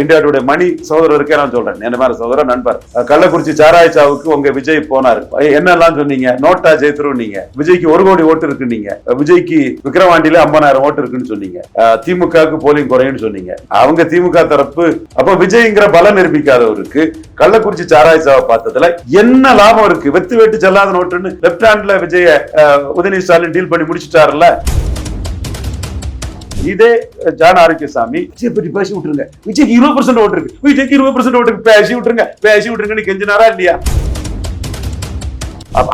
India today மணி சகோதரருக்கே நான் சொல்றேன். என்ன மாதிரி சகோதரர் நண்பர். கள்ளக்குறிச்சி சாராய்ச்சாவுக்கு உங்க விஜய் போனாரு. என்னெல்லாம் சொன்னீங்க? நோட்டா ஜெயித்துரும் நீங்க. விஜய்க்கு ஒரு கோடி ஓட்டு இருக்கு நீங்க. விஜய்க்கு விக்ரவாண்டியில ஐம்பதாயிரம் ஓட்டு இருக்குன்னு சொன்னீங்க. திமுகவுக்கு போலிங் குறையுன்னு சொன்னீங்க. அவங்க திமுக தரப்பு அப்ப விஜய்ங்கிற பலம் நிரூபிக்காதவருக்கு கள்ளக்குறிச்சி சாராய்ச்சாவை பார்த்ததுல என்ன லாபம் இருக்கு? வெத்து வெட்டு செல்லாத நோட்டுன்னு லெப்ட் ஹேண்ட்ல விஜய உதயநிதி ஸ்டாலின் டீல் பண்ணி முடிச்சிட்டாருல்ல? இதே ஜான் ஆரோக்கியசாமி விஜய் பற்றி பேசி விட்டுருங்க. விஜய்க்கு இருபது பர்சன்ட் ஓட்டு இருக்கு. விஜய்க்கு இருபது பர்சன்ட் ஓட்டு இருக்கு. பேசி விட்டுருங்க. பேசி விட்டுருங்கன்னு கெஞ்சினாரா இல்லையா?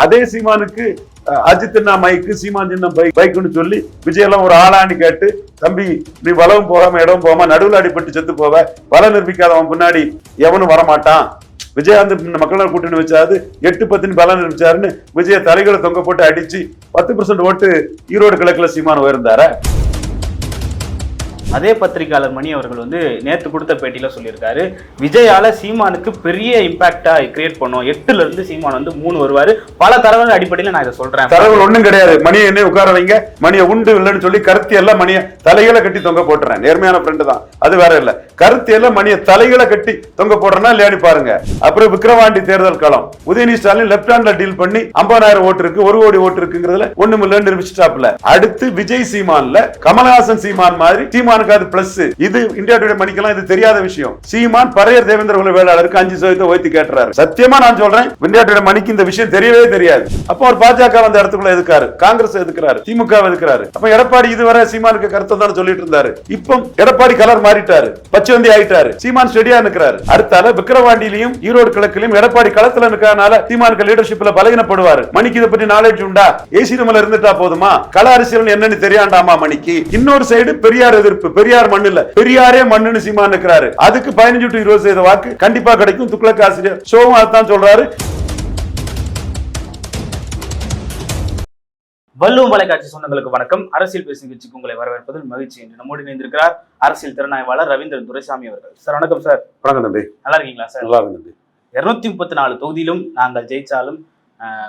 அதே சீமானுக்கு அஜித் அண்ணா மைக்கு சீமான் சின்ன பைக் பைக்குன்னு சொல்லி விஜய் எல்லாம் ஒரு ஆளான்னு கேட்டு தம்பி நீ வளவும் போகாம இடம் போகாம நடுவில் அடிபட்டு செத்து போவ. பல நிரூபிக்காதவன் முன்னாடி எவனும் வரமாட்டான். விஜயகாந்த் மக்களால் கூட்டணி வச்சாது எட்டு பத்துன்னு பலன் நிரூபிச்சாருன்னு விஜய தலைகளை தொங்க போட்டு அடிச்சு பத்து பர்சன்ட் ஓட்டு ஈரோடு கிழக்குல சீமான் உயர்ந்தார? அதே பத்திரிகையாளர் மணி அவர்கள் வந்து நேற்று கொடுத்த பேட்டியில சொல்லியிருக்காரு. விஜயால சீமானுக்கு பெரிய இம்பாக்டா கிரியேட் பண்ணும். எட்டுல இருந்து சீமான் வந்து மூணு வருவாரு. பல தரவுகள் அடிப்படையில நான் இதை சொல்றேன். தரவுகள் ஒன்றும் கிடையாது. மணியை என்ன உட்கார வைங்க. மணியை உண்டு இல்லைன்னு சொல்லி கருத்தி எல்லாம் மணியை தலைகளை கட்டி தொங்க போட்டுறேன். நேர்மையான ஃப்ரெண்டு தான். அது வேற இல்லை. கருத்தி எல்லாம் மணியை தலைகளை கட்டி தொங்க போடுறேன்னா இல்லையாடி பாருங்க. அப்புறம் விக்ரவாண்டி தேர்தல் களம். உதயநிதி ஸ்டாலின் லெப்ட் ஹேண்ட்ல டீல் பண்ணி ஐம்பதாயிரம் ஓட்டு இருக்கு ஒரு கோடி ஓட்டு இருக்குங்கிறதுல ஒண்ணும் இல்லைன்னு நிரூபிச்சிட்டாப்ல அடுத்து விஜய் சீமான்ல கமல்ஹாசன் சீமான் மாதிரி சீமானுக்கு அது பிளஸ் இது இந்தியா டுடே மணிக்கெல்லாம் இது தெரியாத விஷயம். சீமான் பரையர் தேவேந்திர குல வேளாளருக்கு அஞ்சு சதவீதம் ஓய்த்து கேட்டுறாரு. சத்தியமா நான் சொல்றேன் இந்தியா டுடே மணிக்கு இந்த விஷயம் தெரியவே தெரியாது. அப்போ அவர் பாஜக அந்த இடத்துக்குள்ள எதுக்காரு? காங்கிரஸ் எதுக்குறாரு? திமுக எதுக்குறாரு? அப்ப எடப்பாடி இதுவரை சீமானுக்கு கருத்தை தான் சொல்லிட்டு இருந்தாரு. இப்போ எடப்பாடி கலர் மாறிட்டாரு. பச்சவந்தி ஆயிட்டாரு. சீமான் ஸ்டெடியா நிற்கிறாரு அடுத்தால விக்கிரவாண்டியிலையும் ஈரோடு கிழக்கிலையும் எடப்பாடி களத்துல நிக்கிறதுனால சீமானுக்கு லீடர்ஷிப்ல பலகீனப்படுவாரு. மணிக்கு இதை பத்தி நாலேஜ் உண்டா? ஏசி ரூம்ல இருந்துட்டா போதுமா? கள அரசியல் என்னன்னு தெரியாண்டாமா மணிக்கு? இன்னொரு சைடு பெரியார் எதிர்ப்பு. பெரியார் மண்ணு இல்ல பெரியாரே மண்ணுன்னு சீமான் நிக்கிறாரு. அதுக்கு பதினஞ்சு டு இருபது சதவீத வாக்கு கண்டிப்பா கிடைக்கும். துக்ளக் ஆசிரியர் ஷோவும் அதான் சொல்றாரு. வள்ளுவம் வலைக்காட்சி சொந்தங்களுக்கு வணக்கம். அரசியல் பேசும் நிகழ்ச்சிக்கு உங்களை வரவேற்பதில் மகிழ்ச்சி என்று நம்மோடு இணைந்திருக்கிறார் அரசியல் திறனாய்வாளர் ரவீந்திரன் துரைசாமி அவர்கள். சார் வணக்கம் சார். வணக்கம் தம்பி. நல்லா இருக்கீங்களா சார்? நல்லா இருக்கு தம்பி. இருநூத்தி முப்பத்தி நாலு தொகுதியிலும் நாங்கள் ஜெயிச்சாலும்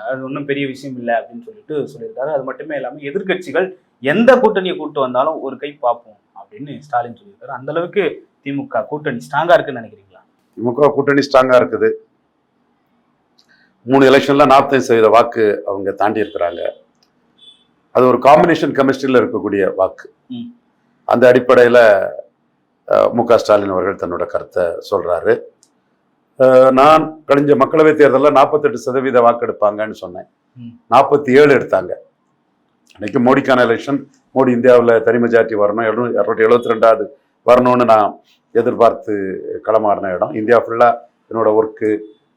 அது ஒன்றும் பெரிய விஷயம் இல்லை அப்படின்னு சொல்லிட்டு சொல்லியிருக்காரு. அது மட்டுமே இல்லாமல் எதிர்க்கட்சிகள் எந்த கூட்டணியை கூட்டு வந்தாலும் ஒரு கை பார்ப்போம் அப்படின்னு ஸ்டாலின் சொல்லியிருக்காரு. அந்த அளவுக்கு திமுக கூட்டணி ஸ்ட்ராங்கா இருக்குன்னு நினைக்கிறீங்களா? திமுக கூட்டணி ஸ்ட்ராங்கா இருக்குது. மூணு எலெக்ஷன்ல நாற்பத்தஞ்சு சதவீத வாக்கு அவங்க தாண்டி இருக்கிறாங்க. அது ஒரு காம்பினேஷன் கெமிஸ்ட்ரியில் இருக்கக்கூடிய வாக்கு. அந்த அடிப்படையில் மு க ஸ்டாலின் அவர்கள் தன்னோட கருத்தை சொல்றாரு. அஹ், நான் கழிஞ்ச மக்களவைத் தேர்தலில் நாற்பத்தெட்டு சதவீத வாக்கு எடுப்பாங்கன்னு சொன்னேன். நாற்பத்தி ஏழு எடுத்தாங்க. அன்னைக்கு மோடிக்கான எலெக்ஷன் மோடி இந்தியாவில் தனி மெஜாரிட்டி வரணும். இரநூ இரநூத்தி எழுபத்தி ரெண்டாவது வரணும்னு நான் எதிர்பார்த்து களமாடின இடம். இந்தியா ஃபுல்லாக என்னோட ஒர்க்கு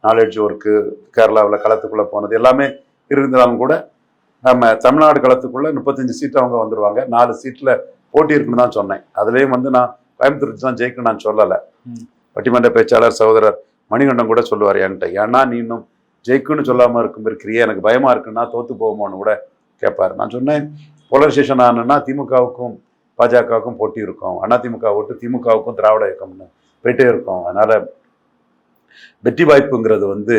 நாலேஜ் ஒர்க்கு கேரளாவில் களத்துக்குள்ளே போனது எல்லாமே இருந்தாலும் கூட நம்ம தமிழ்நாடு களத்துக்குள்ளே முப்பத்தஞ்சு சீட்டு அவங்க வந்துருவாங்க. நாலு சீட்டில் போட்டி இருக்குன்னு தான் சொன்னேன். அதுலேயும் வந்து நான் கோயம்புத்தூர் தான் ஜெயிக்கணும் நான் சொல்லலை. பட்டிமன்ற பேச்சாளர் சகோதரர் மணிகண்டன் கூட சொல்லுவார் என்கிட்ட ஏன்னா நீ இன்னும் ஜெயிக்குன்னு சொல்லாமல் இருக்கும் இருக்கிறியே எனக்கு பயமாக இருக்குன்னா தோத்து போவோமோன்னு கூட கேட்பார் நான் சொன்னேன் போலரைசேஷன் ஆனதுன்னா திமுகவுக்கும் பாஜகவுக்கும் போட்டி இருக்கும். அதிமுக ஓட்டு திமுகவுக்கும் திராவிட இயக்கம்னு போயிட்டே இருக்கும். அதனால் வெற்றி வாய்ப்புங்கிறது வந்து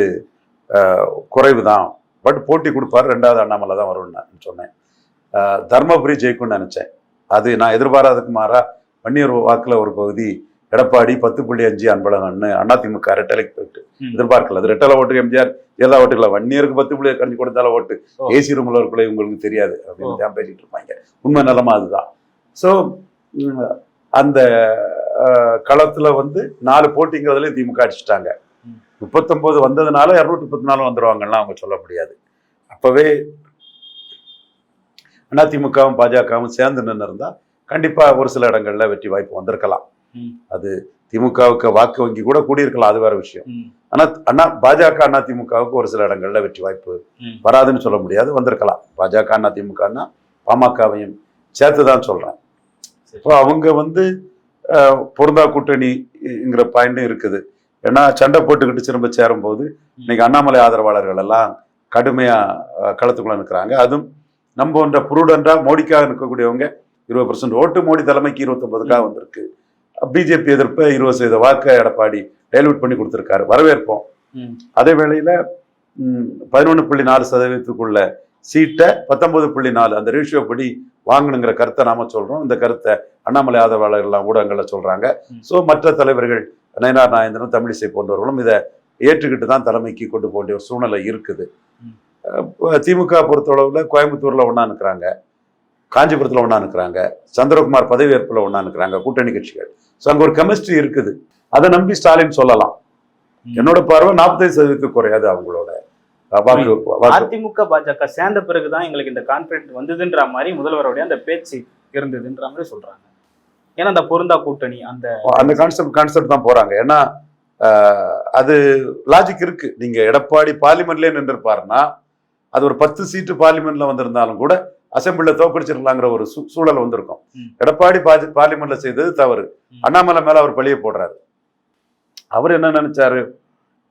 குறைவு தான் பட் போட்டி கொடுப்பாரு ரெண்டாவது அண்ணாமலை தான் வரும்னு நான் சொன்னேன். தர்மபுரி ஜெயிக்கும்னு நினச்சேன். அது நான் எதிர்பாராததுக்கு மாறா வன்னியர் வாக்கில் ஒரு பகுதி எடப்பாடி பத்து புள்ளி அஞ்சு அன்பழகன்னு அதிமுக ரெட்டலைக்கு போயிட்டு. எதிர்பார்க்கல அது ரெட்டலை ஓட்டு எம்ஜிஆர் எல்லா ஓட்டுகள வன்னியருக்கு பத்து புள்ளி கஞ்சி கொடுத்தால ஓட்டு. ஏசி ரூம்ல ஒரு பிள்ளை உங்களுக்கு தெரியாது. அப்படின்னு தான் பேசிட்டு இருப்பாங்க உண்மை நிலமா அதுதான் ஸோ அந்த களத்துல வந்து நாலு போட்டிங்கிறதுல திமுக அடிச்சிட்டாங்க. முப்பத்தொன்பது வந்ததுனால இரநூத்தி முப்பத்தி நாலு வந்துருவாங்கலாம் அவங்க சொல்ல முடியாது அப்பவே அதிமுகவும் பாஜகவும் சேர்ந்து நின்று இருந்தா கண்டிப்பா ஒரு சில இடங்கள்ல வெற்றி வாய்ப்பு வந்திருக்கலாம். அது திமுகவுக்கு வாக்கு வங்கி கூட கூடியிருக்கலாம் அது வேற விஷயம். ஆனா அண்ணா பாஜக அண்ணா திமுகவுக்கு ஒரு சில இடங்கள்ல வெற்றி வாய்ப்பு. வராதுன்னு சொல்ல முடியாது வந்திருக்கலாம். பாஜக அண்ணா திமுகன்னா பாமகவையும் சேர்த்து தான் சொல்றேன். இப்போ அவங்க வந்து பொருந்தா கூட்டணிங்கிற பாயிண்டும் இருக்குது. ஏன்னா சண்டை போட்டுக்கிட்டு திரும்ப சேரும்போது இன்னைக்கு அண்ணாமலை ஆதரவாளர்கள் எல்லாம் கடுமையா களத்துக்குள்ள நிற்கிறாங்க அதுவும் நம்ம போன்ற புருடன்றா மோடிக்காக நிற்கக்கூடியவங்க இருபது பர்சன்ட் ஓட்டு மோடி தலைமைக்கு இருபத்தொன்பதுக்காக வந்திருக்கு. பிஜேபி எதிர்ப்பை இருபது சதவீத வாக்கை எடப்பாடி டைல்யூட் பண்ணி கொடுத்துருக்காரு. வரவேற்போம். அதே வேளையில பதினொன்று புள்ளி நாலு சதவீதத்துக்குள்ள சீட்டை பத்தொன்பது புள்ளி நாலு அந்த ரேஷியோ படி வாங்கணுங்கிற கருத்தை நாம சொல்றோம். இந்த கருத்தை அண்ணாமலை ஆதரவாளர்கள்லாம் ஊடகங்கள்ல சொல்றாங்க. ஸோ மற்ற தலைவர்கள் நயனார் நாயந்திரன் தமிழிசை போன்றவர்களும் இதை ஏற்றுக்கிட்டு தான் தலைமைக்கு கொண்டு போக வேண்டிய ஒரு சூழ்நிலை இருக்குது. திமுக பொறுத்தளவுல கோயம்புத்தூர்ல ஒண்ணா நிற்கிறாங்க காஞ்சிபுரத்துல ஒண்ணா நிற்கிறாங்க சந்திரகுமார் பதவியேற்பில் ஒண்ணா நிற்கிறாங்க கூட்டணி கட்சிகள். ஸோ அங்க ஒரு கெமிஸ்ட்ரி இருக்குது. அதை நம்பி ஸ்டாலின் சொல்லலாம். என்னோட பார்வை நாற்பத்தைந்து சதவீதத்துக்கு குறையாது அவங்களோட. அதிமுக பாஜக சேர்ந்த பிறகுதான் எங்களுக்கு இந்த கான்பிடன்ட் வந்ததுன்ற மாதிரி முதல்வருடைய அந்த பேச்சு இருந்ததுன்ற மாதிரி சொல்றாங்க. ஏன்னா அந்த பொருந்தா கூட்டணி அந்த அந்த கான்செப்ட் கான்செப்ட் தான் போறாங்க. ஏன்னா அது லாஜிக் இருக்கு. நீங்க எடப்பாடி பார்லிமெண்ட்லயே நின்றுப்பாருன்னா அது ஒரு பத்து சீட்டு பார்லிமெண்ட்ல வந்திருந்தாலும் கூட அசெம்பிளில தோக்கடிச்சிடலாங்கிற ஒரு சூழல் வந்திருக்கும். எடப்பாடி பாஜ- பார்லிமெண்ட்ல செய்தது தவறு. அண்ணாமலை மேல அவர் பழிய போடுறாரு. அவர் என்ன நினைச்சாரு?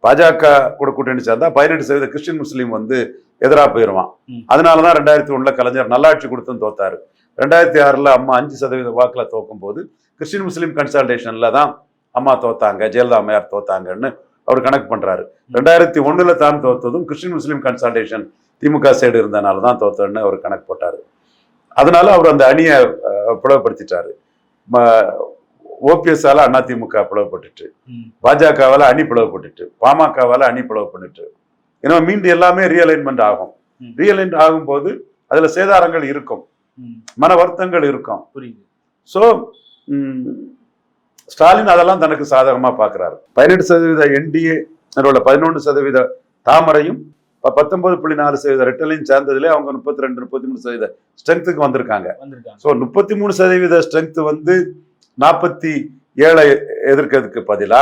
பாஜக கூட கூட்டணி சேர்ந்தா பதினெட்டு சதவீத கிறிஸ்டின் முஸ்லீம் வந்து எதிரா போயிருவான். ம். அதனாலதான் ரெண்டாயிரத்தி ஒண்ணுல கலைஞர் நல்லாட்சி கொடுத்தும் தோத்தாரு. ரெண்டாயிரத்தி ஆறுல அம்மா அஞ்சு சதவீத வாக்குல தோக்கும் போது கிறிஸ்டின் முஸ்லீம் கன்சல்டேஷன்ல தான் அம்மா தோத்தாங்க ஜெயலலிதா அம்மையார் தோத்தாங்கன்னு அவர் கணக்கு பண்றாரு. ரெண்டாயிரத்தி ஒண்ணுல தான் தோத்ததும் Christian Muslim consultation DMK side இருந்தனால தான் தோத்தன்னு அவர் கணக்கு போட்டாரு. அதனால அவர் அந்த அணியை பிளவுபடுத்திட்டாரு ஓபிஎஸ்ஆல அதிமுக பிளவுபட்டுட்டு பாஜகவால அணி பிளவுபட்டுட்டு பாமகவால அணி பிளவு பண்ணிட்டு ஏன்னா மீண்டும் எல்லாமே ரீஅலைன்மெண்ட் ஆகும். ரீஅலைன்ட் ஆகும்போது அதுல சேதாரங்கள் இருக்கும். மன வருத்தங்கள் இருக்கும். புரியுது. ஸோ ஸ்டாலின் அதெல்லாம் தனக்கு சாதகமா பார்க்கறாரு பதினெட்டு சதவீத என்டிஏ உள்ள பதினொன்று சதவீத தாமரையும் பத்தொன்பது புள்ளி நாலு சதவீத ரெட்டலையும் சேர்ந்ததுல அவங்க முப்பத்தி ரெண்டு முப்பத்தி மூணு சதவீத ஸ்ட்ரென்த்துக்கு வந்திருக்காங்க. ஸோ முப்பத்தி மூணு சதவீத ஸ்ட்ரென்த் வந்து நாற்பத்தி ஏழை எதிர்க்கிறதுக்கு பதிலா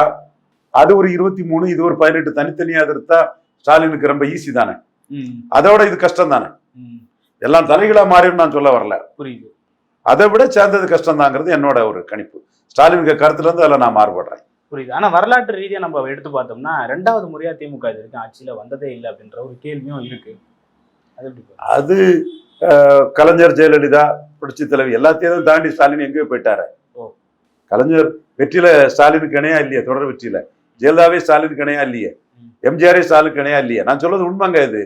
அது ஒரு இருபத்தி மூணு இது ஒரு பதினெட்டு தனித்தனியா எதிர்த்தா ஸ்டாலினுக்கு ரொம்ப ஈஸி தானே? அதோட இது கஷ்டம் தானே? எல்லாம் தலைகளா மாறிடும் நான் சொல்ல வரல. புரியுது. அதை விட சேர்ந்தது கஷ்டம் தாங்கிறது என்னோட ஒரு கணிப்பு. ஸ்டாலினுக்கு கருத்துல இருந்து அதில் நான் மாறுபடுறேன். புரியுது. ஆனா வரலாற்று ரீதியா நம்ம எடுத்து பார்த்தோம்னா ரெண்டாவது முறையா திமுக இது வரைக்கும் ஆட்சியில வந்ததே இல்லை அப்படின்ற ஒரு கேள்வியும் இருக்கு. அது கலைஞர் ஜெயலலிதா புரட்சி தலைவி எல்லாத்தையும் தாண்டி ஸ்டாலின் எங்கேயோ போயிட்டாரு. கலைஞர் வெற்றியில ஸ்டாலினுக்கு இணையா இல்லையே தொடர் வெற்றியில ஜெயலலிதாவே ஸ்டாலினுக்கு இணையா இல்லையே. எம்ஜிஆரே ஸ்டாலினுக்கு இணையா இல்லையே. நான் சொல்றது உண்மைங்க இது.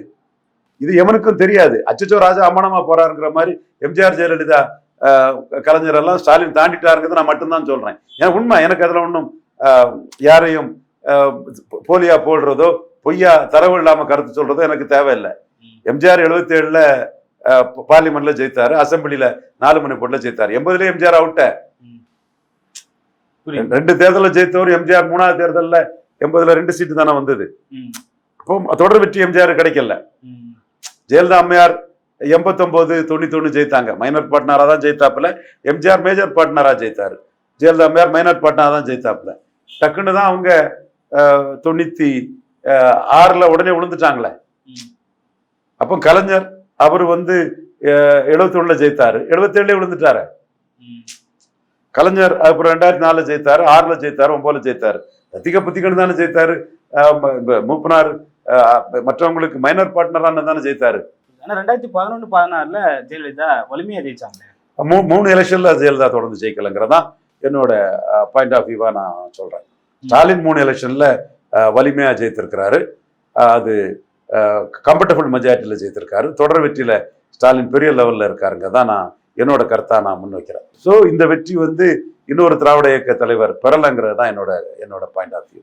இது எவனுக்கும் தெரியாது. அச்சச்சோ ராஜா அம்மனமா போறாருங்கிற மாதிரி எம்ஜிஆர் ஜெயலலிதா கலைஞர் எல்லாம் ஸ்டாலின் தாண்டிட்டாருங்கிறத நான் மட்டும்தான் சொல்றேன். ஏன்னா உண்மை. எனக்கு அதுல ஒன்றும் யாரையும் போலியா போடுறதோ பொய்யா தரவு இல்லாம கருத்து சொல்றதோ எனக்கு தேவையில்லை. எம்ஜிஆர் எழுபத்தி ஏழுல பார்லிமெண்ட்ல ஜெயித்தாரு அசெம்பிளில நாலு மணி போட்டுல ஜெயித்தாரு. எண்பதுல எம்ஜிஆர் அவுட்ட. ரெண்டு தேர்தலில் ஜெயித்தவர் எம்ஜிஆர் மூணாவது தேர்தல்ல எண்பதுல ரெண்டு சீட்டு தானே வந்தது. ம், அப்போ தொடர் வெற்றி எம்ஜிஆர் கிடைக்கல. ஜெயலலிதா அம்மையார் எண்பத்தொன்பது தொண்ணூத்தொன்னு ஜெயித்தாங்க. மைனர் பார்ட்னரா தான் ஜெயித்தாப்புல. எம்ஜிஆர் மேஜர் பார்ட்னரா ஜெயித்தாரு. ஜெயலலிதா அம்மையார் மைனர் பார்ட்னரா தான் ஜெயித்தாப்புல. டக்குன்னு தான் அவங்க தொண்ணூத்தி ஆறுல உடனே விழுந்துட்டாங்களே. அப்போ கலைஞர் அவர் வந்து எழுபத்தி ஒண்ணுல ஜெயித்தாரு. எழுபத்தி ஏழுல விழுந்துட்டாரு. கலைஞர் அப்புறம் ரெண்டாயிரத்தி நாலுல ஜெயித்தாரு ஆறுல ஜெயித்தாரு ஒன்பதுல ஜெயித்தாரு. ரத்திக புத்திகன் தானே ஜெயித்தாரு மூப்பனார் மற்றவங்களுக்கு மைனர் பார்ட்னரான தானே ஜெயித்தாரு. ஆனா ரெண்டாயிரத்தி பதினொன்னு பதினாறுல ஜெயலலிதா வலிமையா ஜெயிச்சாங்க மூணு எலெக்ஷன்ல ஜெயலலிதா தொடர்ந்து ஜெயிக்கலங்கிறதான் என்னோட பாயிண்ட் ஆஃப் வியூவா நான் சொல்றேன். ஸ்டாலின் மூணு எலெக்ஷன்ல வலிமையா ஜெயித்திருக்கிறாரு. அது கம்ஃபர்டபுள் மெஜாரிட்டியில ஜெயித்திருக்காரு. தொடர் வெற்றியில ஸ்டாலின் பெரிய லெவல்ல இருக்காருங்க தான் நான் என்னோட கருத்தா நான் முன்வைக்கிறேன் ஸோ இந்த வெற்றி வந்து இன்னொரு திராவிட இயக்க தலைவர் பெறலங்கிறது தான் என்னோட என்னோட பாயிண்ட் ஆஃப் வியூ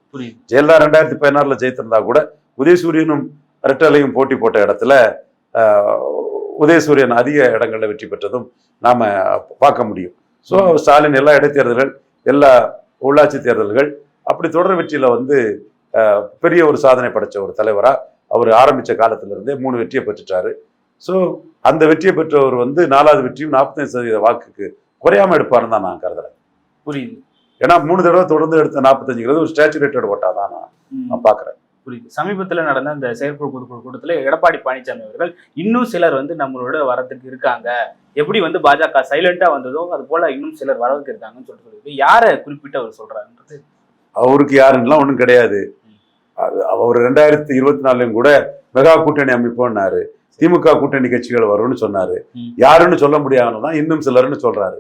ஜெயலலிதா ரெண்டாயிரத்தி பதினாறுல ஜெயித்திருந்தா கூட உதயசூரியனும் ரெட்டலையும் போட்டி போட்ட இடத்துல உதயசூரியன் அதிக இடங்கள்ல வெற்றி பெற்றதும் நாம பார்க்க முடியும். ஸோ ஸ்டாலின் எல்லா இடைத்தேர்தல்கள் எல்லா உள்ளாட்சி தேர்தல்கள் அப்படி தொடர் வெற்றியில வந்து பெரிய ஒரு சாதனை படைச்ச ஒரு தலைவரா அவர் ஆரம்பிச்ச காலத்துல இருந்தே மூணு வெற்றியை பெற்றுட்டாரு. ஸோ அந்த வெற்றியை பெற்றவர் வந்து நாலாவது வெற்றியும் நாற்பத்தஞ்சு சதவீத வாக்குக்கு குறையாம எடுப்பாருன்னு தான் நான் கருதுறேன். புரியுது. ஏன்னா மூணு தடவை தொடர்ந்து எடுத்த நாற்பத்தஞ்சுங்கிறது ஒரு ஸ்டாச்சுரேட்டட் ஓட்டா தான் நான். நான் பார்க்குறேன் புரியுது. சமீபத்துல நடந்த இந்த செயற்குழு பொதுக்குழு கூட்டத்துல எடப்பாடி பழனிசாமி அவர்கள் இன்னும் சிலர் வந்து நம்மளோட வரதுக்கு இருக்காங்க. எப்படி வந்து பாஜக சைலண்டா வந்ததோ அது போல இன்னும் சிலர் வரதுக்கு இருக்காங்கன்னு சொல்லிட்டு சொல்லிட்டு யாரை குறிப்பிட்டு அவர் சொல்றாருன்றது? அவருக்கு யாருன்னெலாம் ஒன்றும் கிடையாது. அவர் ரெண்டாயிரத்தி இருபத்தி நாலுலையும் கூட மெகா கூட்டணி அமைப்போம்னாரு. திமுக கூட்டணி கட்சிகள் வரும்னு சொன்னாரு. யாருன்னு சொல்ல முடியாதுன்னு தான் இன்னும் சிலர்னு சொல்றாரு.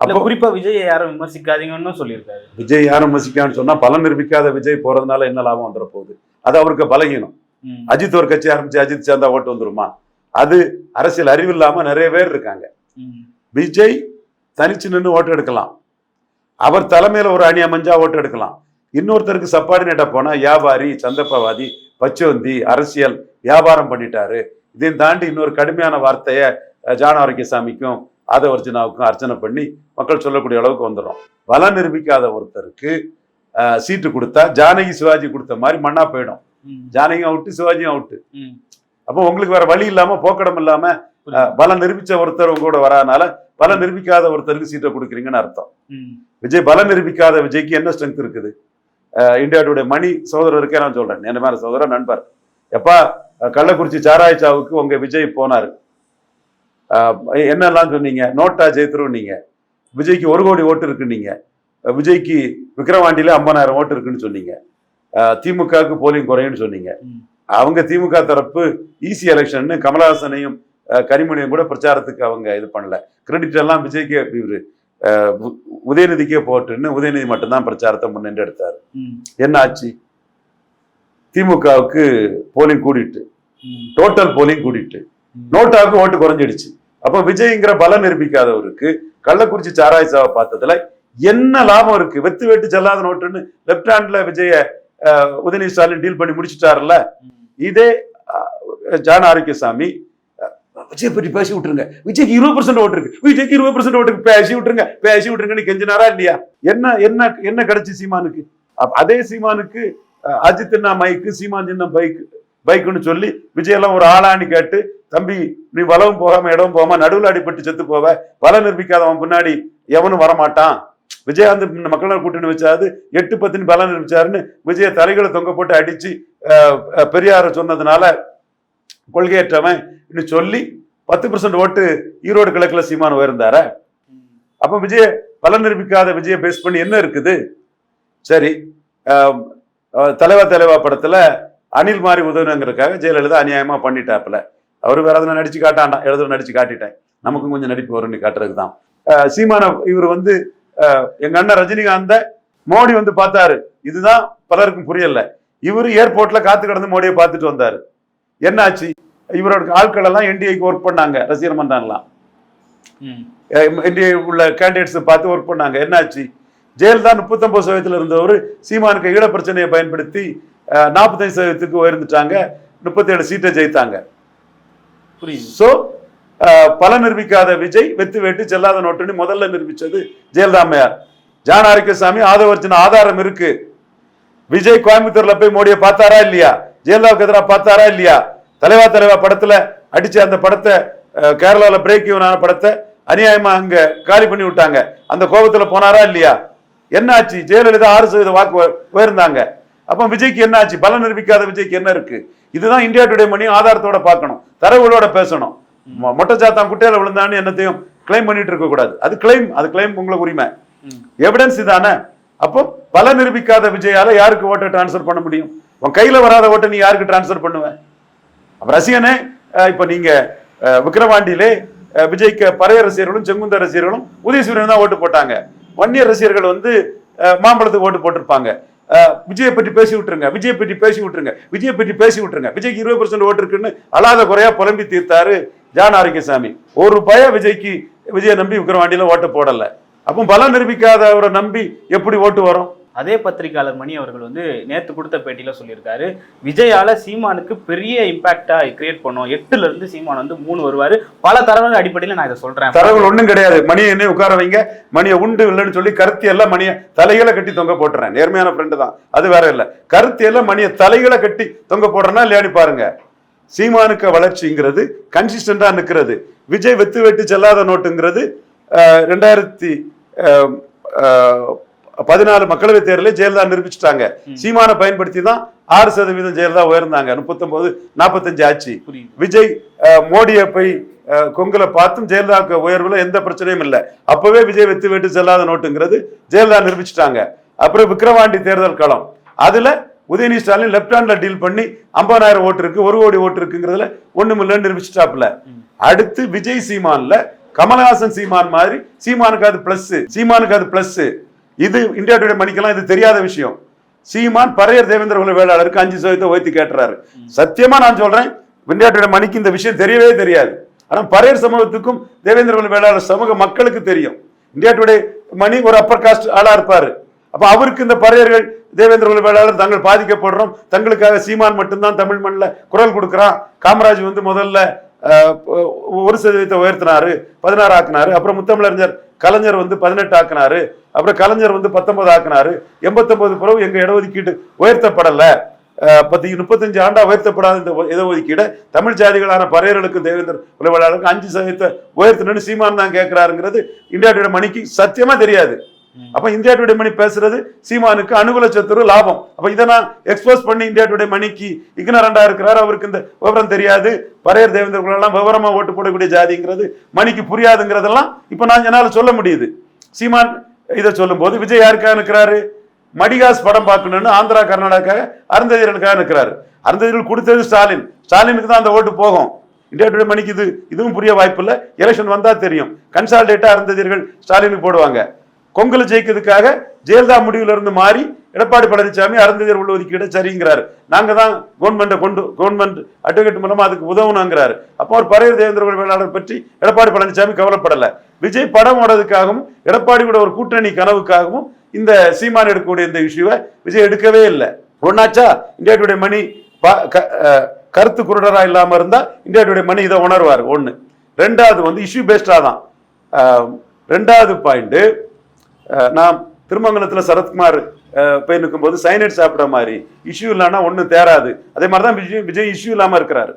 அப்போ குறிப்பா விஜயை யாரும் விமர்சிக்காதீங்கன்னு சொல்லியிருக்காரு. விஜய் யாரும் வசிக்கான்னு சொன்னா பலன் நிரூபிக்காத விஜய் போறதுனால என்ன லாபம் வந்துட போகுது? அது அவருக்கு பலகீனம். அஜித் ஒரு கட்சி ஆரம்பிச்சு அஜித் சேர்ந்தா ஓட்டு வந்துருமா? அது அரசியல் அறிவு இல்லாம நிறைய பேர் இருக்காங்க. விஜய் தனிச்சு நின்று ஓட்டு எடுக்கலாம். அவர் தலைமையில ஒரு அணி அமைஞ்சா ஓட்டு எடுக்கலாம். இன்னொருத்தருக்கு சப்பார்டினேட்டா போனா வியாபாரி சந்தப்பவாதி பச்சோந்தி அரசியல் வியாபாரம் பண்ணிட்டாரு. இதையும் தாண்டி இன்னொரு கடுமையான வார்த்தைய ஜான ஆரோக்கியசாமிக்கும் ஆதவர்ஜனாவுக்கும் அர்ச்சனை பண்ணி மக்கள் சொல்லக்கூடிய அளவுக்கு வந்துடும் பலம் நிரூபிக்காத ஒருத்தருக்கு சீட்டு கொடுத்தா ஜானகி சிவாஜி கொடுத்த மாதிரி மண்ணா போயிடும். ம். ஜானகியும் அவுட்டு சிவாஜியும் அவுட்டு. அப்போ உங்களுக்கு வேற வழி இல்லாம போக்கடம் இல்லாம பலம் நிரூபிச்ச ஒருத்தர் உங்க கூட வராதனால பலம் நிரூபிக்காத ஒருத்தருக்கு சீட்டை கொடுக்குறீங்கன்னு அர்த்தம். விஜய் பலம் நிரூபிக்காத விஜய்க்கு என்ன ஸ்ட்ரென்த் இருக்குது? இந்தியாவுடைய மணி சகோதரருக்கே நான் சொல்றேன். என்ன மாதிரி சகோதரர் நண்பர். எப்பா கள்ளக்குறிச்சி சாராய சாவுக்கு உங்க விஜய் போனாரு. என்னெல்லாம் சொன்னீங்க? நோட்டா ஜெயித்துருவீங்க விஜய்க்கு ஒரு கோடி ஓட்டு இருக்குன்னீங்க அஹ், விஜய்க்கு விக்கிரவாண்டியில ஐம்பதாயிரம் ஓட்டு இருக்குன்னு சொன்னீங்க. திமுகவுக்கு போலிங் குறையுன்னு சொன்னீங்க. அவங்க திமுக தரப்பு ஈசி எலெக்ஷன் கமலஹாசனையும் கனிமொழியும் கூட பிரச்சாரத்துக்கு அவங்க இது பண்ணல. கிரெடிட் எல்லாம் விஜய்க்கே இவரு உதயநிதிக்கே போட்டுன்னு உதயநிதி மட்டும்தான் பிரச்சாரத்தை முன்னின்று எடுத்தார். என்ன ஆச்சு? திமுகவுக்கு போலிங் கூடிட்டு. டோட்டல் போலிங் கூடிட்டு. நோட்டாவுக்கு ஓட்டு குறைஞ்சிடுச்சு. அப்ப விஜய்ங்கிற பலம் நிரூபிக்காதவருக்கு கள்ளக்குறிச்சி சாராய சாவை பார்த்ததுல என்ன லாபம் இருக்கு? வெத்து வெட்டு செல்லாத நோட்டுன்னு லெப்ட் ஹேண்ட்ல விஜய உதயநிதி ஸ்டாலின் டீல் பண்ணி முடிச்சுட்டாருல்ல? இதே ஜான் ஆரோக்கியசாமி விஜய் பற்றி பேசி விட்டுருங்க. விஜய்க்கு இருபது பர்சன்ட் ஓட்டு இருக்கு. விஜய்க்கு இருபது பர்சன்ட் ஓட்டு பேசி விட்டுருங்க. பேசி விட்டுருங்கன்னு கெஞ்சினாரா இல்லையா? என்ன என்ன என்ன கிடைச்சு சீமானுக்கு? அதே சீமானுக்கு அஜித் அண்ணா மைக்கு சீமான் சின்ன பைக் பைக்குன்னு சொல்லி விஜய் எல்லாம் ஒரு ஆளான்னு கேட்டு தம்பி நீ வளவும் போகாம இடவும் போகாம நடுவில் அடிபட்டு செத்து போவ. பல நிரூபிக்காதவன் பின்னாடி எவனும் வரமாட்டான். விஜயகாந்த் இந்த கூட்டணி வச்சாது எட்டு பத்துன்னு பலன் நிரூபிச்சாருன்னு விஜய தலைகளை தொங்க போட்டு அடிச்சு பெரியார சொன்னதுனால கொள்கையற்றவன் இன்னும் சொல்லி பத்து பர்சன்ட் ஓட்டு ஈரோடு கிழக்குல சீமான் உயர்ந்தார? அப்ப விஜய பலன் நிரூபிக்காத விஜய பேஸ் பண்ணி என்ன இருக்குது? சரி தலைவா தலைவா படத்துல அனில் மாறி உதவுனங்கிறதுக்காக ஜெயலலிதா அநியாயமா பண்ணிட்டாப்புல. அவரு வேற எதுனா நடிச்சு காட்டாண்டாம் எழுதுற நடிச்சு காட்டிட்டேன். நமக்கும் கொஞ்சம் நடிப்பு வரும்னு காட்டுறதுக்கு தான் சீமான இவர் வந்து எங்க அண்ணன் ரஜினிகாந்த மோடி வந்து பார்த்தாரு. இதுதான் பலருக்கும் புரியல. இவரு ஏர்போர்ட்ல காத்து கிடந்து மோடியை பார்த்துட்டு வந்தாரு. என்னாச்சு? இவரோட ஆட்கள் எல்லாம் என்டிஏக்கு ஒர்க் பண்ணாங்க. ரசிகர் மன்றான்லாம். என்டிஏ உள்ள கேண்டிடேட்ஸ் பார்த்து ஒர்க் பண்ணாங்க. என்னாச்சு? ஜெயலலிதா முப்பத்தொன்பது சதவீதத்தில் இருந்தவர் சீமானுக்கு ஈழ பிரச்சனையை பயன்படுத்தி நாற்பத்தஞ்சு சதவீதத்துக்கு உயர்ந்துட்டாங்க. முப்பத்தேழு சீட்டை ஜெயித்தாங்க. புரியுது. ஸோ பல நிரூபிக்காத விஜய் வெத்து வெட்டு செல்லாத நோட்டுன்னு முதல்ல நிரூபிச்சது ஜெயலலிதா ஜானாரிக்கசாமி ஜான் ஆதாரம் இருக்கு. விஜய் கோயம்புத்தூர்ல போய் மோடியை பார்த்தாரா இல்லையா? ஜெயலலிதாவுக்கு எதிராக பார்த்தாரா இல்லையா? தலைவா தலைவா படத்துல அடிச்ச அந்த படத்தை கேரளாவில் பிரேக் ஈவனான படத்தை அநியாயமா அங்க காலி பண்ணி விட்டாங்க. அந்த கோபத்துல போனாரா இல்லையா? என்னாச்சு ஜெயலலிதா ஆறு சதவீத வாக்கு உய- உயர்ந்தாங்க. அப்ப விஜய்க்கு என்ன ஆச்சு? பலன் நிரூபிக்காத விஜய்க்கு என்ன இருக்கு? இதுதான் இந்தியா டுடே மணி ஆதாரத்தோட பார்க்கணும். தரவுகளோட பேசணும். மொட்டை சாத்தான் குட்டையில விழுந்தான்னு என்னத்தையும் கிளைம் பண்ணிட்டு இருக்க கூடாது. அது கிளைம் அது கிளைம் உங்களுக்கு உரிமை. எவிடன்ஸ் இதானே? அப்போ பல நிரூபிக்காத விஜயால யாருக்கு ஓட்டை டிரான்ஸ்ஃபர் பண்ண முடியும்? உன் கையில வராத ஓட்டை நீ யாருக்கு டிரான்ஸ்ஃபர் பண்ணுவ? அப்ப ரசிகனே இப்ப நீங்க அஹ், விஜய்க்கு பறைய ரசிகர்களும் செங்குந்த ரசிகர்களும் உதயசூரியன் தான் ஓட்டு போட்டாங்க. வன்னியர் ரசிகர்கள் வந்து மாம்பழத்துக்கு ஓட்டு போட்டிருப்பாங்க. விஜயை பற்றி பேசி விட்டுருங்க. விஜயை பற்றி பேசி விட்டுருங்க. விஜயை பற்றி பேசி விட்டுருங்க. விஜய்க்கு இருபது பர்சன்ட் ஓட்டு இருக்குன்னு அழாத குறையா புலம்பி தீர்த்தாரு ஜான் ஆரோக்கியசாமி ஒரு பய விஜய்க்கு விஜயை நம்பி விக்கிரவாண்டியில ஓட்டு போடல. அப்போ பலம் நிரூபிக்காதவரை நம்பி எப்படி ஓட்டு வரும்? அதே பத்திரிகையாளர் மணி அவர்கள் வந்து நேத்து கொடுத்த பேட்டியில சொல்லியிருக்காரு விஜயால சீமானுக்கு பெரிய இம்பாக்டா கிரியேட் பண்ணும். எட்டுல இருந்து சீமான் வந்து மூணு வருவாரு. பல தரவுகள் அடிப்படையில நான் இதை சொல்றேன். தரவுகள் ஒண்ணும் கிடையாது. மணியை என்ன உட்கார வைங்க. மணியை உண்டு இல்லைன்னு சொல்லி கருத்தி எல்லாம் மணியை தலைகளை கட்டி தொங்க போட்டுறேன். நேர்மையான ஃப்ரெண்டு தான். அது வேற இல்ல. கருத்தி எல்லாம் மணியை தலைகளை கட்டி தொங்க போடுறேன்னா இல்லையாடி பாருங்க. சீமானுக்கு வளர்ச்சிங்கிறது கன்சிஸ்டண்டா நிக்கிறது விஜய் வெத்து வெட்டு செல்லாத நோட்டுங்கிறது ரெண்டாயிரத்தி பதினாலு மக்களவைத் தேர்தலில் ஜெயலலிதா நிரூபிச்சிட்டாங்க. சீமானை பயன்படுத்தி தான் ஆறு சதவீதம் ஜெயலலிதா உயர்ந்தாங்க. முப்பத்தொன்பது நாற்பத்தஞ்சு ஆச்சு. விஜய் மோடியை போய் கொங்குல பார்த்தும் ஜெயலலிதாவுக்கு உயர்வுல எந்த பிரச்சனையும் இல்லை. அப்பவே விஜய் வெத்து வெட்டு செல்லாத நோட்டுங்கிறது ஜெயலலிதா நிரூபிச்சிட்டாங்க. அப்புறம் விக்கிரவாண்டி தேர்தல் களம். அதுல உதயநிதி ஸ்டாலின் லெப்ட் ஹேண்ட்ல டீல் பண்ணி ஐம்பதாயிரம் ஓட்டு இருக்கு ஒரு கோடி ஓட்டு இருக்குங்கிறதுல ஒண்ணும் இல்லைன்னு நிரூபிச்சிட்டாப்ல. அடுத்து விஜய் சீமான்ல கமலஹாசன் சீமான் மாதிரி சீமானுக்கு அது பிளஸ் சீமானுக்கு அது பிளஸ் இது இந்தியா டுடே மணிக்கெல்லாம் இது தெரியாத விஷயம். சீமான் பறையர் தேவேந்திர குல வேளாளருக்கு அஞ்சு சதவீதத்தை உயர்த்தி கேட்டுறாரு. சத்தியமா நான் சொல்றேன் இந்தியா டுடே மணிக்கு இந்த விஷயம் தெரியவே தெரியாது. ஆனா பரையர் சமூகத்துக்கும் தேவேந்திர குல வேளாளர் சமூக மக்களுக்கு தெரியும். இந்தியா டுடே மணி ஒரு அப்பர் காஸ்ட் ஆளா இருப்பாரு. அப்போ அவருக்கு இந்த பறையர்கள் தேவேந்திர குல வேளாளர் தாங்கள் பாதிக்கப்படுறோம். தங்களுக்காக சீமான் மட்டும்தான் தமிழ் மண்ணில் குரல் கொடுக்குறான். காமராஜ் வந்து முதல்ல ஒரு சதவீதத்தை உயர்த்தினாரு பதினாறு ஆக்குனாரு. அப்புறம் முத்தமிழறிஞர் கலைஞர் வந்து பதினெட்டு ஆக்குனாரு. அப்புறம் கலைஞர் வந்து பத்தொன்பது ஆக்குனாரு. எண்பத்தொன்பது பிறகு எங்கள் இடஒதுக்கீடு உயர்த்தப்படலை. பத்தி பத்து முப்பத்தஞ்சு ஆண்டா உயர்த்தப்படாத இந்த இடஒதுக்கீடை தமிழ் ஜாதிகளான பறையர்களுக்கும் தேவேந்திர உழவாளர்களுக்கும் அஞ்சு சதவீதத்தை உயர்த்தணும்னு சீமான் தான் கேட்கிறாருங்கிறது இந்தியா மணிக்கு சத்தியமா தெரியாது. அப்ப இந்தியா டுடே மணி பேசுறது சீமானுக்கு அனுகூல சத்துரு லாபம். அப்ப இதை நான் எக்ஸ்போஸ் பண்ணி இந்தியா டுடே மணிக்கு இக்னரண்டா இருக்கிறார். அவருக்கு இந்த விவரம் தெரியாது. பரையர் தேவேந்திரர்கள் விவரமா ஓட்டு போடக்கூடிய ஜாதிங்கிறது மணிக்கு புரியாதுங்கிறதெல்லாம் இப்ப நான் என்னால சொல்ல முடியுது. சீமான் இதை சொல்லும் போது விஜய் யாருக்காக இருக்கிறாரு மடிகாஸ் படம் பார்க்கணும்னு ஆந்திரா கர்நாடகாக்காக அருந்ததியர்களுக்காக இருக்கிறாரு அருந்ததியர்கள் கொடுத்தது ஸ்டாலின். ஸ்டாலினுக்கு தான் அந்த ஓட்டு போகும். இந்தியா டுடே மணிக்கு இது இதுவும் புரிய வாய்ப்பு இல்லை எலெக்ஷன் வந்தா தெரியும். கன்சால்டேட்டா அருந்ததியர்கள் ஸ்டாலினுக்கு போடுவாங்க. கொங்குல ஜெயிக்கிறதுக்காக ஜெயலலிதா முடிவுல இருந்து மாறி எடப்பாடி பழனிசாமி அருந்ததியர் உள்ள ஒதுக்கீடு சரிங்கிறாரு நாங்க தான் கவர்மெண்ட்டை கொண்டு கவர்மெண்ட் அட்வொகேட் மூலமா அதுக்கு உதவணுங்கிறாரு. அப்போ ஒரு பரையர் தேவேந்திர வேளாளர் பற்றி எடப்பாடி பழனிசாமி கவலைப்படல. விஜய் படம் ஓடுறதுக்காகவும் எடப்பாடியோட ஒரு கூட்டணி கனவுக்காகவும் இந்த சீமான் எடுக்கக்கூடிய இந்த இஷ்யூவை விஜய் எடுக்கவே இல்லை. ஒன்னாச்சா இந்தியா டுடே மணி க- கருத்து குருடரா இல்லாம இருந்தா இந்தியா டுடே மணி இதை உணர்வார். ஒண்ணு. ரெண்டாவது வந்து இஷ்யூ பேஸ்டா தான். ரெண்டாவது பாயிண்ட் நாம் திருமங்கலத்தில் சரத்குமார் போய் நிற்கும்போது சைனைட் சாப்பிட்ற மாதிரி இஷ்யூ இல்லைன்னா ஒன்றும் தேராது. அதே மாதிரி தான் விஜய் விஜய் இஷ்யூ இல்லாமல் இருக்கிறாரு.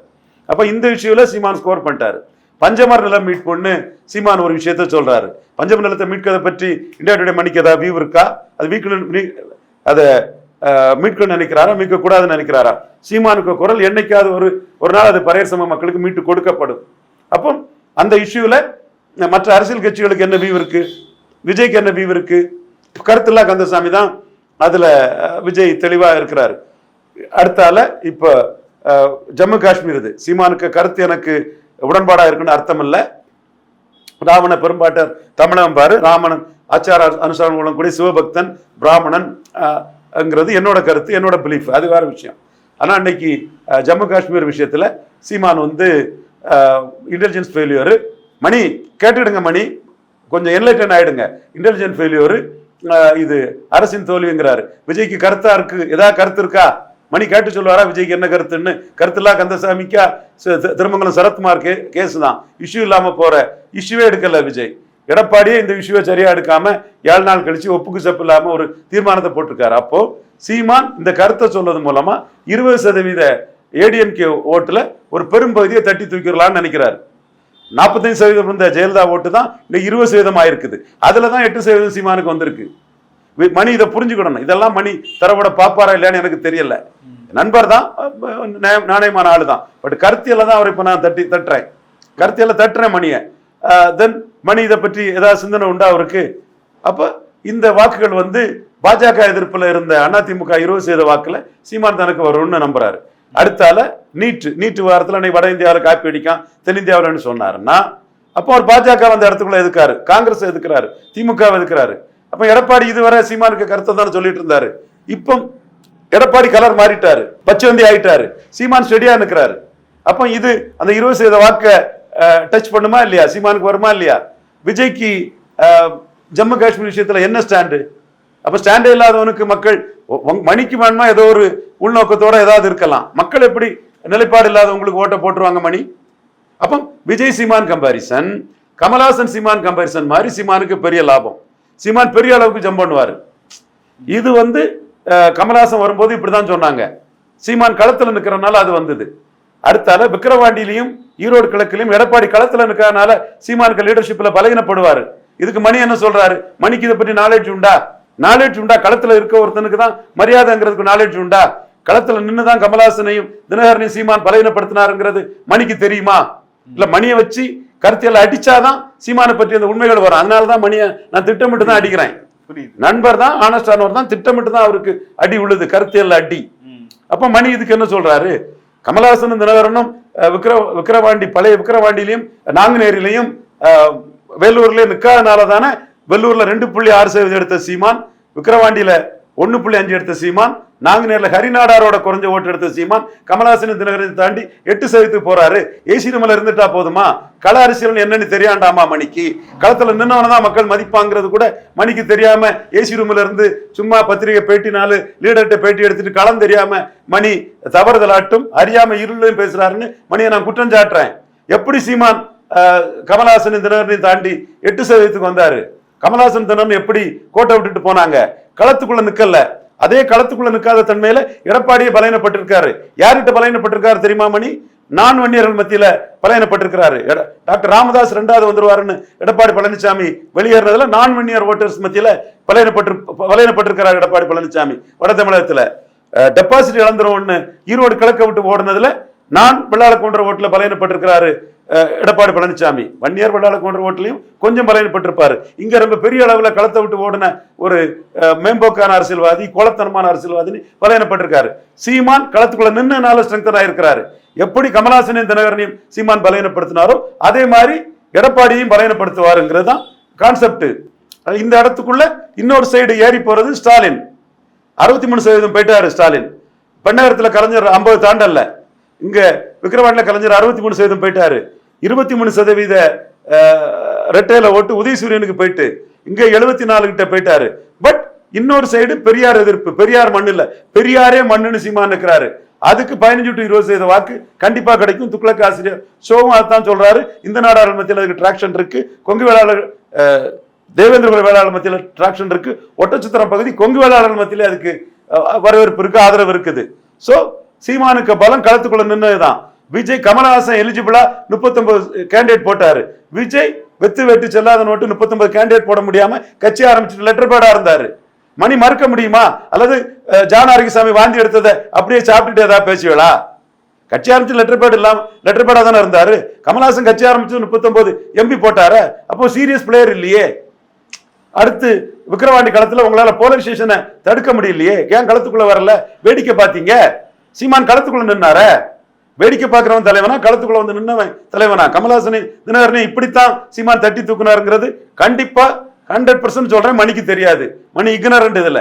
அப்போ இந்த இஷ்யூவில் சீமான் ஸ்கோர் பண்ணிட்டாரு. பஞ்சமர் நிலம் மீட்புன்னு சீமான் ஒரு விஷயத்த சொல்றாரு. பஞ்சமர் நிலத்தை மீட்கதை பற்றி இந்தியா டுடே மணிக்கு ஏதாவது வியூ இருக்கா? அது வீக்கணும் அதை மீட்கணும்னு நினைக்கிறாரா? மீட்கக்கூடாதுன்னு நினைக்கிறாரா? சீமானுக்கு குரல் என்னைக்காவது ஒரு ஒரு நாள் அது பரையர் சம மக்களுக்கு மீட்டு கொடுக்கப்படும். அப்போ அந்த இஷ்யூவில் மற்ற அரசியல் கட்சிகளுக்கு என்ன வியூ இருக்கு? விஜய்க்கு என்ன வீவ் இருக்கு கருத்துல்லா கந்தசாமி தான் அதுல விஜய் தெளிவா இருக்கிறாரு. அடுத்தால இப்ப ஜம்மு காஷ்மீர் இது. சீமானுக்கு கருத்து எனக்கு உடன்பாடா இருக்குன்னு அர்த்தம் இல்லை ராவண பெரும்பாட்டர் தமிழன் பாரு ராமணன் ஆச்சார அனுசாரம் மூலம் கூட சிவபக்தன் பிராமணன் ங்கிறது என்னோட கருத்து என்னோட பிலீஃப் அது வேற விஷயம். ஆனா அன்னைக்கு ஜம்மு காஷ்மீர் விஷயத்துல சீமான் வந்து இன்டெலிஜென்ஸ் ஃபெயிலியர் மணி கேட்டுடுங்க மணி. கொஞ்சம் என்லைட்டன் ஆயிடுங்க. இன்டெலிஜென்ட் ஃபெயிலியர் இது அரசின் தோல்விங்கிறாரு. விஜய்க்கு கருத்தா இருக்கு? ஏதாவது கருத்து இருக்கா? மணி கேட்டு சொல்லுவாரா? விஜய்க்கு என்ன கருத்துன்னு? கருத்துல்லா கந்தசாமிக்கா? ச- திருமங்கலம் சரத்குமார் கே கேஸ் தான் இஷ்யூ இல்லாம போற. இஷ்யூவே எடுக்கல விஜய். எடப்பாடியே இந்த இஷ்யூவை சரியா எடுக்காம ஏழு நாள் கழிச்சு ஒப்புக்கு சப்பு இல்லாம ஒரு தீர்மானத்தை போட்டிருக்காரு. அப்போ சீமான் இந்த கருத்தை சொல்வது மூலமா இருபது சதவீத ஏடிஎம்கே ஓட்டுல ஒரு பெரும்பகுதியை தட்டி தூக்கிடலாம்னு நினைக்கிறாரு. நாற்பத்தஞ்சு சதவீதம் இருந்த ஜெயலலிதா ஓட்டு தான் இந்த இருபது சதவீதம் ஆயிருக்குது. அதுல தான் எட்டு சதவீதம் சீமானுக்கு வந்திருக்கு. மணி இதை புரிஞ்சுக்கிடணும் இதெல்லாம் மணி தரவோட பாப்பாரா இல்லையான்னு எனக்கு தெரியல. நண்பர் தான் நாணயமான ஆளு தான். பட் கருத்தியல தான் அவர் இப்ப நான் தட்டி தட்டுறேன். கருத்தியல தட்டுறேன் மணியை. தென் மணி இதை பற்றி ஏதாவது சிந்தனை உண்டா அவருக்கு? அப்ப இந்த வாக்குகள் வந்து பாஜக எதிர்ப்புல இருந்த அதிமுக இருபது சதவீத வாக்குல சீமான் தனக்கு வரும்னு நம்புறாரு. அடுத்தால நீட்டு நீட்டு வாரத்தில் அன்னைக்கு வட இந்தியாவில் காப்பி அடிக்கான் தென்னிந்தியாவில்னு சொன்னாருன்னா அப்போ அவர் பாஜக அந்த இடத்துக்குள்ள எதுக்காரு? காங்கிரஸ் எதுக்குறாரு? திமுக எதுக்குறாரு? அப்போ எடப்பாடி இதுவரை சீமானுக்கு கருத்தை தானே சொல்லிட்டு இருந்தாரு. இப்போ எடப்பாடி கலர் மாறிட்டாரு பச்சவந்தி ஆயிட்டாரு சீமான் ஸ்டெடியா நிற்கிறாரு அப்போ இது அந்த இருபது சதவீத வாக்கை டச் பண்ணுமா இல்லையா? சீமானுக்கு வருமா இல்லையா? விஜய்க்கு ஜம்மு காஷ்மீர் விஷயத்தில் என்ன ஸ்டாண்டு அப்போ ஸ்டாண்டே இல்லாதவனுக்கு மக்கள் மணிக்கு வேணுமா? ஏதோ ஒரு உள்நோக்கத்தோட ஏதாவது இருக்கலாம். மக்கள் எப்படி நிலைப்பாடு இல்லாதவங்களுக்கு ஓட்டை போட்டுருவாங்க மணி? அப்போ விஜய் சீமான் கம்பாரிசன் கமலாசன் சீமான் கம்பாரிசன் மாதிரி சீமானுக்கு பெரிய லாபம். சீமான் பெரிய அளவுக்கு ஜம்ப் பண்ணுவார். இது வந்து கமலாசன் வரும்போது இப்படி இப்படிதான் சொன்னாங்க. சீமான் களத்தில் நிற்கிறனால அது வந்தது. அடுத்தால விக்கிரவாண்டிலையும் ஈரோடு கிழக்கிலையும் எடப்பாடி களத்தில் நிக்கிறனால சீமானுக்கு லீடர்ஷிப்பில் பலகீனப்படுவார். இதுக்கு மணி என்ன சொல்றாரு? மணிக்கு இதை பற்றி நாலேஜ் உண்டா? நாலேஜ் உண்டா? களத்தில் இருக்க ஒருத்தனுக்கு தான் மரியாதைங்கிறதுக்கு நாலேஜ் உண்டா? களத்துல நின்று தான் கமலஹாசனையும் தினகரனையும் சீமான் பலகீனப்படுத்தினாருங்கிறது மணிக்கு தெரியுமா? இல்ல மணியை வச்சு கருத்தியல் அடிச்சாதான் சீமானை பற்றி அந்த உண்மைகள் வரும். அதனாலதான் மணியை நான் திட்டமிட்டு தான் அடிக்கிறேன். நண்பர் தான் ஆனஸ்டானவர் தான் திட்டமிட்டு தான் அவருக்கு அடி விழுது கருத்தியல் அடி. அப்ப மணி இதுக்கு என்ன சொல்றாரு? கமலஹாசனும் தினகரனும் அஹ், விக்கிர விக்கிரவாண்டி பழைய விக்கிரவாண்டியிலையும் நாங்குநேரிலையும் வேலூர்லயும் நிக்காதனால தானே வெள்ளூர்ல ரெண்டு புள்ளி ஆறு சதவீதம் எடுத்த சீமான் விக்கிரவாண்டியில ஒன்று புள்ளி அஞ்சு எடுத்த சீமான் நாங்குநேரில் ஹரிநாடாரோட குறைஞ்ச ஓட்டு எடுத்த சீமான் கமலஹாசன் தினகரன் தாண்டி எட்டு சதவீதத்துக்கு போறாரு. ஏசி ரூமில் இருந்துட்டா போதுமா? கள அரசியல் என்னன்னு தெரியாண்டாமா மணிக்கு? களத்தில் நின்னவன தான் மக்கள் மதிப்பாங்கிறது கூட மணிக்கு தெரியாம ஏசி ரூம்ல இருந்து சும்மா பத்திரிகை பேட்டி நாலு லீடர்கிட்ட பேட்டி எடுத்துட்டு களம் தெரியாம மணி தவறுதலாட்டும் அறியாம இருளையும் பேசுறாருன்னு மணியை நான் குற்றம் சாட்டுறேன். எப்படி சீமான் அஹ், கமலஹாசன் தினகரனையும் தாண்டி எட்டு சதவீதத்துக்கு வந்தாரு? கமலஹாசன் தினம் எப்படி கோட்டை விட்டுட்டு போனாங்க? களத்துக்குள்ள நிக்கல. அதே களத்துக்குள்ள நிற்காத தன்மையில எடப்பாடியை பலையனப்பட்டிருக்காரு யார்கிட்ட பலையனப்பட்டிருக்காரு தெரியுமா மணி? நான் வன்னியர்கள் மத்தியில பலையனப்பட்டிருக்கிறாரு டாக்டர் ராமதாஸ் ரெண்டாவது வந்துருவாருன்னு எடப்பாடி பழனிசாமி வெளியேறினதுல நான் வன்னியர் ஓட்டர்ஸ் மத்தியில பலையனப்பட்டு பலையனப்பட்டிருக்கிறார் எடப்பாடி பழனிசாமி வட தமிழகத்துல. டெபாசிட் இழந்துருவோம்னு ஈரோடு கிழக்க விட்டு ஓடுனதுல நான் பிள்ளாள கொன்ற ஓட்டுல பலையனப்பட்டிருக்கிறாரு எடப்பாடி பழனிசாமி. வன்னியர் வெள்ளாள கொன்ற ஓட்டிலையும் கொஞ்சம் பலனப்பட்டிருப்பார் இங்கே ரொம்ப பெரிய அளவில் களத்தை விட்டு ஓடின ஒரு மேம்போக்கான அரசியல்வாதி கோலத்தனமான அரசியல்வாதின்னு பலையனப்பட்டிருக்காரு சீமான் களத்துக்குள்ள நின்றுனால ஸ்ட்ரெங்தன் ஆயிருக்கிறாரு எப்படி கமலாசனையும் தினகரனையும் சீமான் பலையனப்படுத்தினாரோ அதே மாதிரி எடப்பாடியையும் பலையனப்படுத்துவாருங்கிறது தான் கான்செப்ட் இந்த இடத்துக்குள்ள இன்னொரு சைடு ஏறி போறது ஸ்டாலின். அறுபத்தி மூணு சதவீதம் போயிட்டாரு ஸ்டாலின். பெண்ணகரத்தில் கலைஞர் ஐம்பது தாண்டல்ல. இங்கே விக்ரவாண்டில் கலைஞர் அறுபத்தி மூணு சதவீதம் போயிட்டாரு. இருபத்தி மூணு சதவீத ரெட்டையில ஓட்டு உதயசூரியனுக்கு போயிட்டு இங்க எழுபத்தி நாலு கிட்ட போயிட்டாரு. பட் இன்னொரு சைடு பெரியார் எதிர்ப்பு. பெரியார் மண்ணு இல்ல. பெரியாரே மண்ணுன்னு சீமான் இருக்கிறாரு அதுக்கு பதினஞ்சு டு இருபது சதவீத வாக்கு கண்டிப்பா கிடைக்கும். துக்ளக் ஆசிரியர் சோகம் அதான் சொல்றாரு. இந்த நாடாளர் மத்தியில் அதுக்கு டிராக்ஷன் இருக்கு. கொங்கு வேளாளர் தேவேந்திரபுர வேளாளர் மத்தியில் டிராக்ஷன் இருக்கு. ஒட்டச்சத்திரம் பகுதி கொங்கு வேளாளர் மத்தியில அதுக்கு வரவேற்பு இருக்கு ஆதரவு இருக்குது. ஸோ சீமானுக்கு பலம் களத்துக்குள்ள நின்னதுதான். விஜய் கமலஹாசன் எலிஜிபிளா முப்பத்தொன்பது கேண்டிடேட் போட்டாரு. விஜய் வெத்து வெட்டு செல்லாத நோட்டு முப்பத்தொன்பது கேண்டிடேட் போட முடியாம கட்சி ஆரம்பிச்சுட்டு லெட்டர் பேடா இருந்தாரு. மணி மறுக்க முடியுமா? அல்லது அஹ், வாந்தி எடுத்ததை அப்படியே சாப்பிட்டுட்டு ஏதாவது பேசுவீளா கட்சி ஆரம்பிச்சு லெட்டர் பேட் இல்லாம லெட்டர் பேடா தானே இருந்தாரு. கமல்ஹாசன் கட்சி ஆரம்பிச்சு முப்பத்தொன்பது எம்பி போட்டாரு? அப்போ சீரியஸ் பிளேயர் இல்லையே. அடுத்து விக்கிரவாண்டி களத்துல உங்களால போலீஸ் ஸ்டேஷனை தடுக்க முடியலையே. ஏன் களத்துக்குள்ள வரல? வேடிக்கை பார்த்தீங்க சீமான் களத்துக்குள்ள நின்னார. வேடிக்கை பார்க்குறவன் தலைவனா? களத்துக்குள்ள வந்து நின்னவன் தலைவனா? கமலஹாசனை தினகரனை இப்படித்தான் சீமான் தட்டி தூக்குனாருங்கிறது கண்டிப்பா ஹண்ட்ரட் பர்சன்ட் சொல்றேன். மணிக்கு தெரியாது. மணி இக்னரண்ட் இதுல